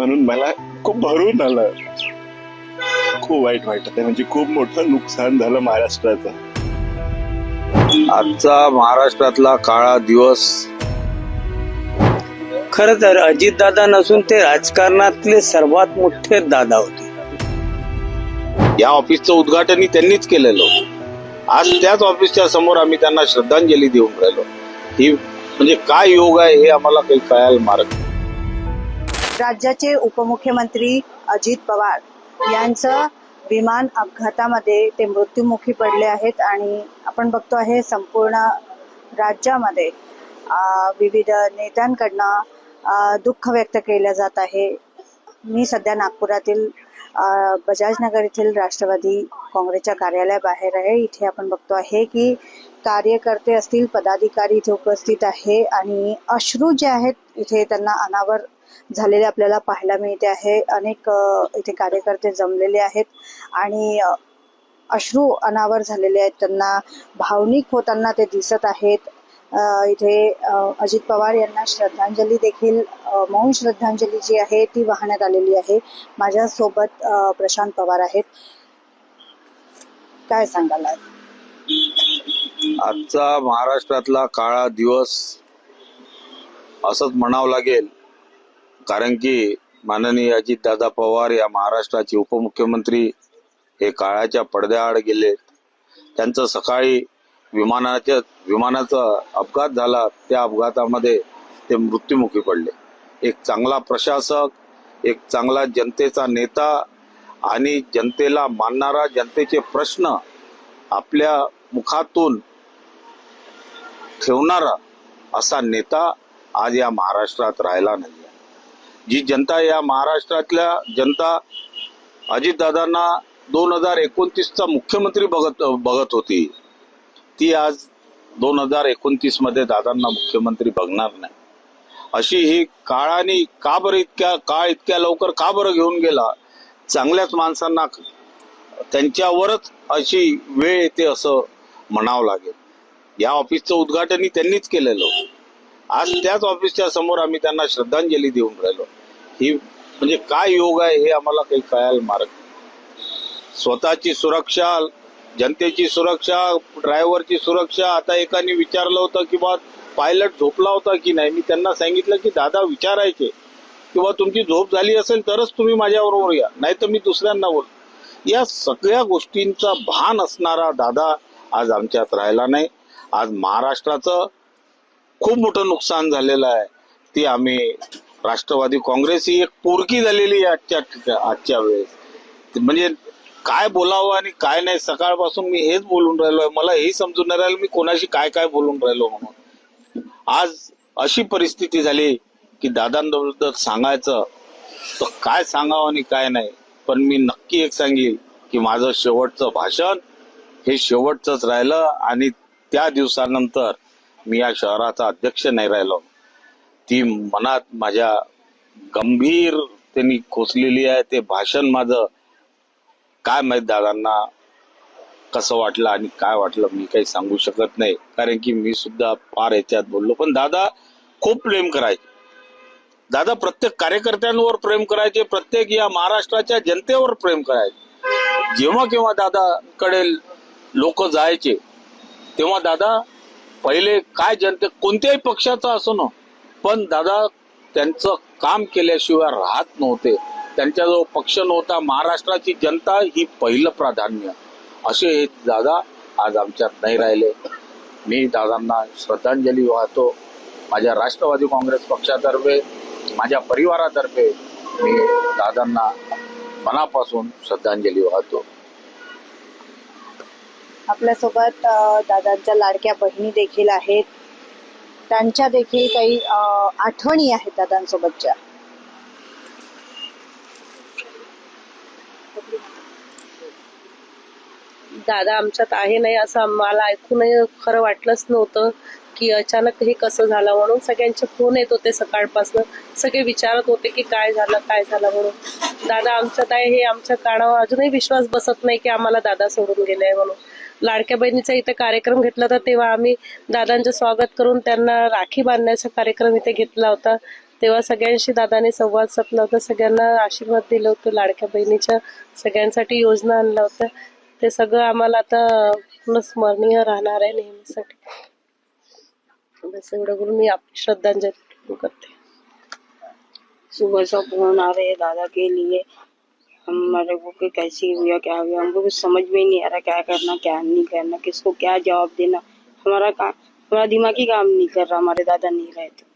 म्हणून मला खूप भरून आलं. खूप वाईट वाटत. आहे म्हणजे खूप मोठं नुकसान झालं महाराष्ट्राचं. आजचा महाराष्ट्रातला काळा दिवस. खर तर अजितदादा नसून ते राजकारणातले सर्वात मोठे दादा होते. या ऑफिसचं उद्घाटनही त्यांनीच केलेलं. होतं. आज त्याच ऑफिसच्या समोर आम्ही त्यांना श्रद्धांजली देऊन राहिलो. ही म्हणजे काय योग आहे हे आम्हाला काही कळायला मार्ग नाही. राज्याचे उपमुख्यमंत्री अजित पवार यांचं विमान अपघातामध्ये ते मृत्युमुखी पडले आहेत आणि आपण बघतो आहे संपूर्ण राज्यामध्ये विविध नेत्यांकडनं दुःख व्यक्त केलं जात आहे. मी सध्या नागपुरातील बजाजनगर येथील राष्ट्रवादी काँग्रेसच्या कार्यालयाबाहेर आहे. इथे आपण बघतो आहे की कार्यकर्ते असतील पदाधिकारी इथे उपस्थित आहे आणि अश्रू जे आहेत इथे त्यांना अनावर झालेले आपल्याला पाहायला मिळते आहे. अनेक इथे कार्यकर्ते जमलेले आहेत आणि अश्रू अनावर झालेले आहेत. त्यांना भावनिक होताना ते दिसत आहेत. इथे अजित पवार यांना श्रद्धांजली देखील मौन श्रद्धांजली जी आहे ती वाहण्यात आलेली आहे. माझ्यासोबत प्रशांत पवार आहेत. काय सांगाल आजचा महाराष्ट्रातला काळा दिवस असंच म्हणावं लागेल. कारण की माननीय अजितदादा पवार या महाराष्ट्राचे उपमुख्यमंत्री हे काळाच्या पडद्याआड गेले. त्यांचं सकाळी विमानाच्या विमानाचा अपघात झाला. त्या अपघातामध्ये ते मृत्युमुखी पडले. एक चांगला प्रशासक एक चांगला जनतेचा नेता आणि जनतेला मानणारा जनतेचे प्रश्न आपल्या मुखातून ठेवणारा असा नेता आज या महाराष्ट्रात राहिला नाही जी जनता या महाराष्ट्रातल्या जनता अजितदादांना दोन हजार एकोणतीसचा मुख्यमंत्री बघत बघत होती. ती आज दोन हजार एकोणतीसमध्ये दादांना मुख्यमंत्री बघणार नाही. अशी ही काळाने का बरं इतक्या काळ इतक्या लवकर का बरं घेऊन गेला? चांगल्याच माणसांना त्यांच्यावरच अशी वेळ येते असं म्हणावं लागेल. या ऑफिसचं उद्घाटनही त्यांनीच केलेलं. आज त्याच ऑफिसच्या समोर आम्ही त्यांना श्रद्धांजली देऊन राहिलो. ही म्हणजे काय योग आहे हे आम्हाला काही कळायला मार्ग स्वतःची सुरक्षा जनतेची सुरक्षा ड्रायव्हरची सुरक्षा आता एकाने विचारलं होतं की बा पायलट झोपला होता की नाही? मी त्यांना सांगितलं की दादा विचारायचे. किंवा तुमची झोप झाली असेल तरच तुम्ही माझ्याबरोबर या. नाही तर मी दुसऱ्यांना बोल या सगळ्या गोष्टींचा भान असणारा दादा आज आमच्यात राहिला नाही. आज महाराष्ट्राचं खूप मोठं नुकसान झालेलं आहे. ती आम्ही राष्ट्रवादी काँग्रेस ही एक पोरकी झालेली आहे आजच्या आजच्या वेळेस. म्हणजे काय बोलावं आणि काय नाही सकाळपासून मी हेच बोलून राहिलोय मला हेही समजून नाही राहिलं मी कोणाशी काय काय बोलून राहिलो म्हणून. आज अशी परिस्थिती झाली की दादांबद्दल सांगायचं तर काय सांगावं आणि काय नाही. पण मी नक्की एक सांगेल की माझं शेवटचं भाषण हे शेवटचंच राहिलं आणि त्या दिवसानंतर मी या शहराचा अध्यक्ष नाही राहिलो. ती मनात माझ्या गंभीर त्यांनी खोचलेली आहे. ते भाषण माझं काय माहीत दादांना कसं वाटलं आणि काय वाटलं मी काही सांगू शकत नाही. कारण की मी सुद्धा फार याच्यात बोललो. पण दादा खूप प्रेम करायचे. दादा प्रत्येक कार्यकर्त्यांवर प्रेम करायचे. प्रत्येक या महाराष्ट्राच्या जनतेवर प्रेम करायचे. जेव्हा केव्हा दादाकडे लोक जायचे तेव्हा दादा पहिले काय जनते कोणत्याही पक्षाचा असो ना पण दादा त्यांचं काम केल्याशिवाय राहत नव्हते. त्यांच्याजवळ पक्ष नव्हता. महाराष्ट्राची जनता ही पहिलं प्राधान्य. असे हे दादा आज आमच्यात नाही राहिले. मी दादांना श्रद्धांजली वाहतो. माझ्या राष्ट्रवादी काँग्रेस पक्षातर्फे माझ्या परिवारातर्फे मी दादांना मनापासून श्रद्धांजली वाहतो. आपल्यासोबत दादांच्या लाडक्या बहिणी देखील आहेत. त्यांच्या देखील काही आठवणी आहेत दादांसोबतच्या. दादा आमच्यात आहे नाही असं आम्हाला ऐकूनही खरं वाटलंच नव्हतं की अचानक हे कसं झालं म्हणून सगळ्यांचे फोन येत होते सकाळपासून. सगळे विचारत होते की काय झालं काय झालं म्हणून. दादा आमच्यात आहे हे आमच्या कानावर अजूनही विश्वास बसत नाही की आम्हाला दादा सोडून गेले म्हणून. लाडक्या बहिणीचा इथे कार्यक्रम घेतला होता तेव्हा आम्ही दादांचं स्वागत करून त्यांना राखी बांधण्याचा कार्यक्रम इथे घेतला होता. तेव्हा सगळ्यांशी दादाने संवाद साधला होता सगळ्यांना आशीर्वाद दिलं होतं लाडक्या बहिणीच्या सगळ्यांसाठी योजना आणल्या होत्या. ते सगळं आम्हाला आता पूर्ण स्मरणीय राहणार आहे नेहमीसाठी. बस एवढं करून मी आपली श्रद्धांजली करते. सुबह से होणार आहे दादा के लिए. हमारे को कि कैसी हुआ क्या हुआ हमको कुछ समझ में ही नहीं आ रहा क्या करना क्या नहीं करना किसको क्या जवाब देना। हमारा काम हमारा दिमाग ही काम नहीं कर रहा हमारे दादा नहीं रहे तो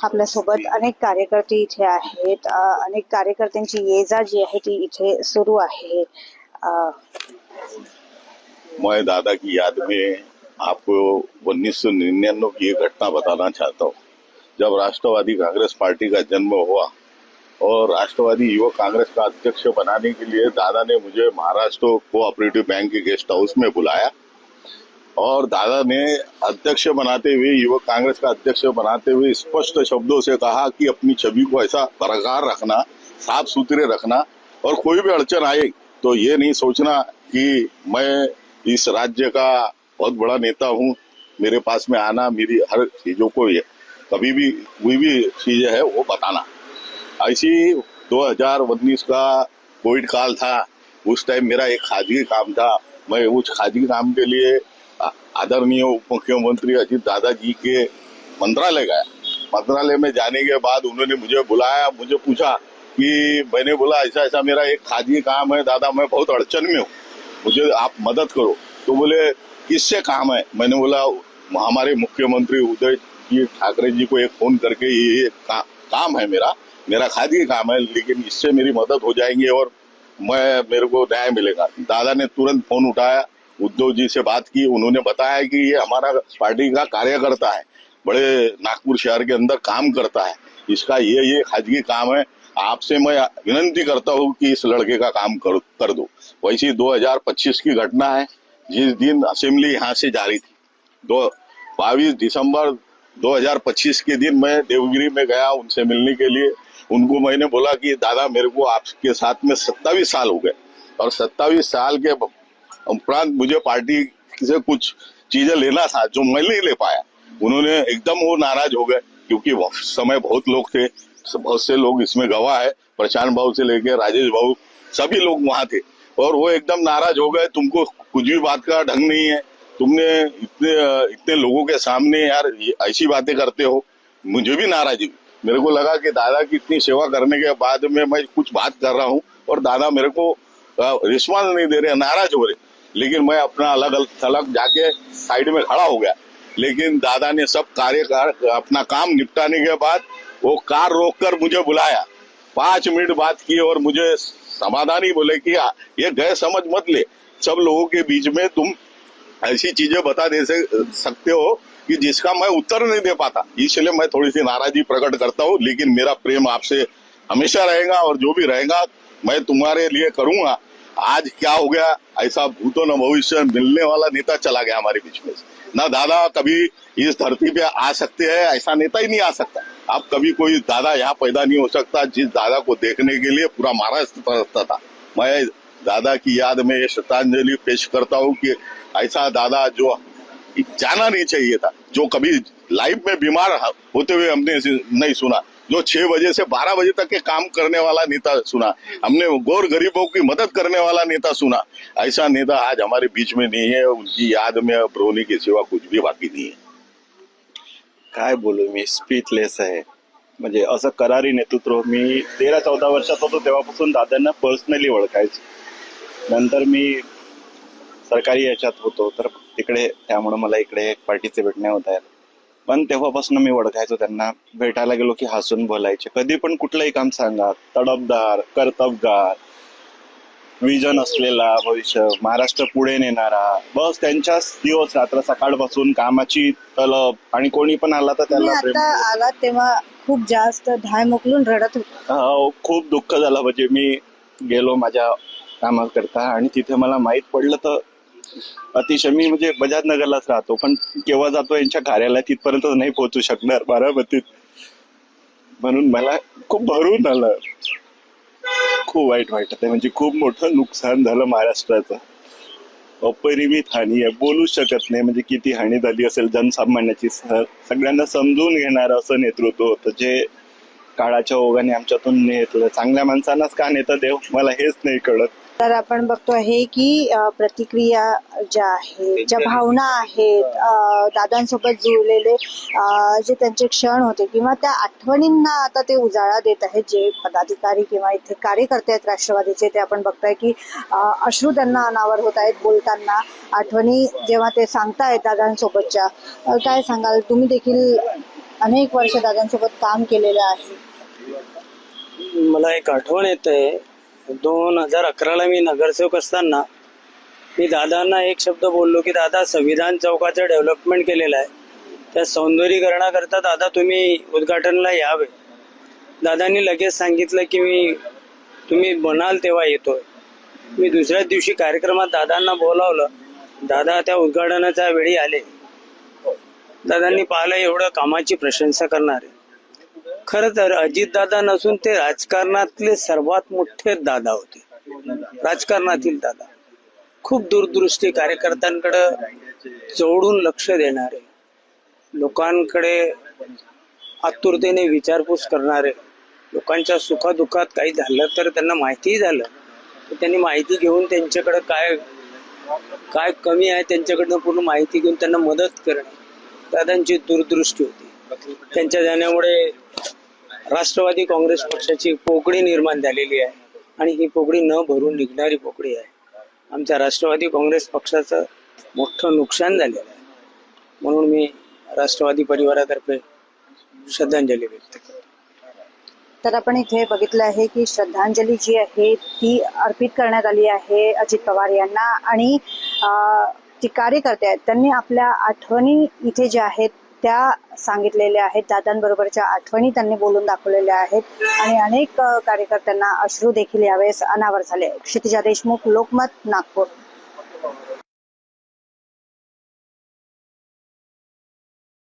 आपल्यासोबत अनेक कार्यकर्ते इथे आहेत अनेक कार्यकर्त्यांची ये जा जी आहे ती इथे सुरू आहे. मैं दादा की याद में आपको उन्नीस सौ निन्यानवे की एक घटना बताना चाहता हूँ। जब राष्ट्रवादी कांग्रेस पार्टी का जन्म हुआ और राष्ट्रवादी युवक कांग्रेस का अध्यक्ष बनाने के लिए दादा ने मुझे महाराष्ट्र कोऑपरेटिव बैंक के गेस्ट हाउस में बुलाया। और दादा ने अध्यक्ष बनाते हुए युवक कांग्रेस का अध्यक्ष बनाते हुए स्पष्ट शब्दों से कहा कि अपनी छवि को ऐसा बरकरार रखना, साफ़ सुथरे रखना और कोई भी अड़चन आए तो ये नहीं सोचना कि मैं इस राज्य का बहुत बड़ा नेता हूँ, मेरे पास में आना मेरी हर चीज़ों को कभी भी कोई भी चीज़ है वो बताना। ऐसी 2019 का कोविड काल था। उस टाइम मेरा एक खाजगी काम था। मैं उस खाजगी काम के लिए आदरणीय उप मुख्यमंत्री अजीत दादा जी के मंत्रालय गया। मंत्रालय में जाने के बाद उन्होंने मुझे बुलाया, मुझे पूछा कि मैंने बोला ऐसा ऐसा मेरा एक खाजगी काम है, दादा, मैं बहुत अड़चन में हूँ। मुझे आप मदद करो। तो बोले, किससे काम है? मैंने बोला, हमारे मुख्यमंत्री उदय जी ठाकरे जी को एक फ़ोन करके ये काम है मेरा। मेरा खादी काम है लेकिन इससे मेरी मदद हो जाएँगी और मैं मेरे को न्याय मिलेगा। दादा ने तुरंत फ़ोन उठाया उद्धव जी से बात की उन्होंने बताया कि ये हमारा पार्टी का कार्यकर्ता है बड़े नागपुर शहर के अंदर काम करता है। इसका ये ये खाजगी काम है। आपसे मैं विनंती करता हूँ कि इस लड़के का काम कर, कर दो। वैसी 2025 की घटना है जिस दिन असेंबली यहाँ से जारी थी। दो बाईस दिसंबर 2025 के दिन मैं देवगिरी में गया उनसे मिलने के लिए। उनको मैंने बोला कि दादा, मेरे को आपके साथ में सत्तावीस साल हो गए। और सत्तावीस साल के उपरांत मुझे पार्टी से कुछ चीज़ें लेना था जो मैं नहीं ले पाया। उन्होंने एकदम वो नाराज़ हो गए, क्योंकि समय बहुत लोग थे, बहुत से लोग इसमें गवाह है। प्रशांत भाऊ से लेके राजेश भाऊ, सभी लोग वहाँ थे। और वो एकदम नाराज़ हो गए, तुमको कुछ भी बात का ढंग नहीं है, तुमने इतने इतने लोगों के सामने यार ऐसी बातें करते हो, मुझे भी नाराजी हुई। मेरे को लगा कि दादा की इतनी सेवा करने के बाद में मैं कुछ बात कर रहा हूँ, और दादा मेरे को रिस्पॉन्स नहीं दे रहे, नाराज़ हो रहे। लेकिन मैं अपना अलग अलग थलग जाके साइड में खड़ा हो गया। लेकिन दादा ने सब कार्य कर- अपना काम निपटाने के बाद वो कार रोक कर मुझे बुलाया। पाँच मिनट बात की और मुझे समाधान ही बोले कि ये गए समझ मत ले। सब लोगों के बीच में तुम ऐसी चीज़ें बता दे सकते हो कि जिसका मैं उत्तर नहीं दे पाता। इसलिए मैं थोड़ी सी नाराज़गी प्रकट करता हूँ, लेकिन मेरा प्रेम आपसे हमेशा रहेगा और जो भी रहेगा, मैं तुम्हारे लिए करूँगा। आज क्या हो गया, ऐसा भूतो न भविष्य मिलने वाला नेता चला गया हमारे बीच में। ना दादा कभी इस धरती पे आ सकते हैं, ऐसा नेता ही नहीं आ सकता। अब कभी कोई दादा यहाँ पैदा नहीं हो सकता, जिस दादा को देखने के लिए पूरा महाराष्ट्र था। मैं दादा की याद में ये श्रद्धांजलि पेश करता हूँ कि ऐसा दादा जो जाना नहीं चाहिए था, जो कभी लाइफ में बीमार होते हुए हमने नहीं सुना, जो छह बजे से बारह बजे तक के काम करने वाला नेता सुना, हमने गौर गरीबों की मदद करने वाला नेता सुना, ऐसा नेता आज हमारे बीच में नहीं है, उनकी याद में अब के सिवा कुछ भी बाकी नहीं है। काय बोलू, मी स्पीचलेस असं करारी नेतृत्व, मी तेरा चौदा वर्षात होतो तेव्हापासून दादांना पर्सनली ओळखायचो. नंतर मी सरकारी याच्यात होतो तर तिकडे त्यामुळे मला इकडे पार्टीचे भेटणे होत आहेत पण तेव्हापासून मी ओळखायचो त्यांना भेटायला गेलो की हसून बोलायचे. कधी पण कुठलंही काम सांगा तडफदार कर्तबगार विजन असलेला भविष्य महाराष्ट्र पुढे नेणारा बस त्यांच्याच दिवस रात्र सकाळपासून कामाची तलब आणि कोणी पण आला तर त्याला प्रेम आता आलात तेव्हा खूप जास्त धाय मोकलून रडत होता. हो, खूप दुःख झालं. म्हणजे मी गेलो माझ्या कामाकरता आणि तिथे मला माहीत पडलं तर अतिशय मी म्हणजे बजाजनगरलाच राहतो पण केव्हा जातो यांच्या कार्यालयात तिथपर्यंत नाही पोहोचू शकणार बारामतीत म्हणून मला खूप भरून आलं. खूप वाईट वाटत आहे म्हणजे खूप मोठं नुकसान झालं महाराष्ट्राचं. अपरिमित हानी आहे बोलू शकत नाही म्हणजे किती हानी झाली असेल जनसामान्याची सगळ्यांना समजून घेणार असं नेतृत्व होतं जे काळाच्या ओघाने आमच्यातून नेतलं. चांगल्या माणसांनाच का नेतं देव? मला हेच नाही कळत. तर आपण बघतो आहे की अ, प्रतिक्रिया ज्या आहेत ज्या भावना आहेत अ, दादांसोबत जुळलेले अ, जे त्यांचे क्षण होते किंवा त्या आठवणींना आता ते उजाळा देत आहेत जे पदाधिकारी किंवा इथे कार्यकर्ते आहेत राष्ट्रवादीचे ते आपण बघतोय की अ, अश्रू त्यांना अनावर होत आहेत बोलताना. आठवणी जेव्हा ते सांगतायत दादांसोबतच्या अ, काय सांगाल? तुम्ही देखील अनेक वर्ष दादांसोबत काम केलेलं आहे. मला एक आठवण येते. दोन हजार अकराला मी नगरसेवक असताना मी दादांना एक शब्द बोललो की दादा संविधान चौकाचं डेव्हलपमेंट केलेलं आहे. त्या सौंदर्यीकरणाकरता दादा तुम्ही उद्घाटनला यावे. दादांनी लगेच सांगितलं की मी तुम्ही म्हणाल तेव्हा येतोय. मी दुसऱ्याच दिवशी कार्यक्रमात दादांना बोलावलं. दादा त्या उद्घाटनाच्या वेळी आले. दादांनी पाहिलं एवढं कामाची प्रशंसा करणारे. खर तर अजितदादा नसून ते राजकारणातले सर्वात मोठे दादा होते. राजकारणातील दादा. खूप दूरदृष्टी कार्यकर्त्यांकडे जोडून लक्ष देणारे. लोकांकडे आतुरतेने विचारपूस करणारे. लोकांच्या सुखादुखात काही झालं तर त्यांना माहितीही झालं. तर त्यांनी माहिती घेऊन त्यांच्याकडे काय काय कमी आहे त्यांच्याकडनं पूर्ण माहिती घेऊन त्यांना मदत करणे. दादांची दूरदृष्टी होती. त्यांच्या जाण्यामुळे राष्ट्रवादी काँग्रेस पक्षाची पोकळी निर्माण झालेली आहे आणि ही पोकळी न भरून निघणारी पोकळी आहे. आमच्या राष्ट्रवादी काँग्रेस पक्षाचं मोठं नुकसान झालेलं आहे. म्हणून मी राष्ट्रवादी परिवारातर्फे श्रद्धांजली व्यक्त करतो. तर आपण इथे बघितलं आहे की श्रद्धांजली जी आहे ती अर्पित करण्यात आली आहे अजित पवार यांना. आणि जे कार्यकर्ते आहेत त्यांनी आपल्या आठवणी इथे ज्या आहेत त्या सांगितलेल्या आहेत. दादांबरोबरच्या आठवणी त्यांनी बोलून दाखवलेल्या आहेत. आणि अनेक कार्यकर्त्यांना अश्रू देखील यावेळेस अनावर झाले. क्षितिजा देशमुख लोकमत नागपूर.